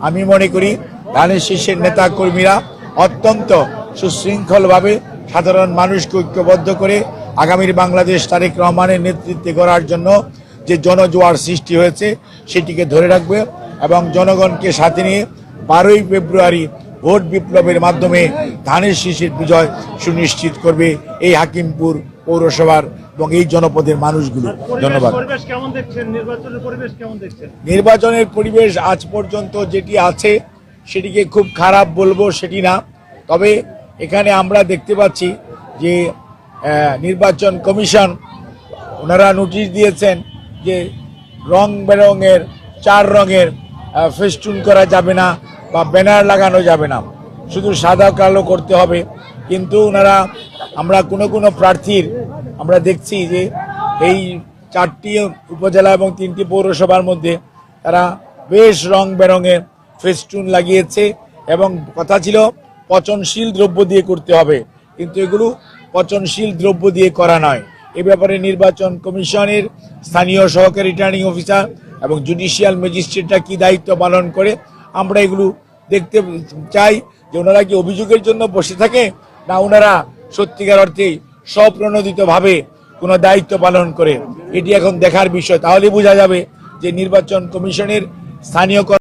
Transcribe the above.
আমি মনে করি ধানের শীর্ষের নেতা কর্মীরা অত্যন্ত সুশৃঙ্খলভাবে সাধারণ মানুষকে ঐক্যবদ্ধ করে আগামীর বাংলাদেশ তারেক রহমানের নেতৃত্বে করার জন্য যে জনজোয়ার সৃষ্টি হয়েছে, সেটিকে ধরে রাখবে এবং জনগণকে সাথে নিয়ে বারোই ফেব্রুয়ারি ভোট বিপ্লবের মাধ্যমে ধানের শীষের বিজয় সুনিশ্চিত করবে এই হাকিমপুর পৌরসভার এবং এই জনপদের মানুষগুলো। ধন্যবাদ। নির্বাচনের পরিবেশ আজ পর্যন্ত যেটি আছে সেটিকে খুব খারাপ বলব সেটি না। তবে এখানে আমরা দেখতে পাচ্ছি যে নির্বাচন কমিশন ওনারা নোটিশ দিয়েছেন যে রং বেরঙের চার রঙের ফেস্টুন করা যাবে না বা ব্যানার লাগানো যাবে না। শুধু সাদা কালো করতে হবে। কিন্তু ওনারা আমরা কোনো কোনো প্রার্থীর, আমরা দেখছি যে এই চারটি উপজেলা এবং তিনটি পৌরসভার মধ্যে তারা বেশ রং বেরঙের ফেস্টুন লাগিয়েছে এবং কথা ছিল পচনশীল দ্রব্য দিয়ে করতে হবে। কিন্তু এগুলো পচনশীল দ্রব্য দিয়ে করা নয়। এ ব্যাপারে নির্বাচন কমিশনের স্থানীয় সহকারী রিটার্নিং অফিসার এবং জুডিশিয়াল ম্যাজিস্ট্রেটরা কি দায়িত্ব পালন করে, আমরা এগুলো দেখতে চাই যে ওনারা কি অভিযোগের জন্য বসে থাকে না ওনারা সত্যিকার অর্থে স্বপ্রণোদিতভাবে কোনো দায়িত্ব পালন করে এটি এখন দেখার বিষয়। তাহলে বোঝা যাবে যে নির্বাচন কমিশনের স্থানীয়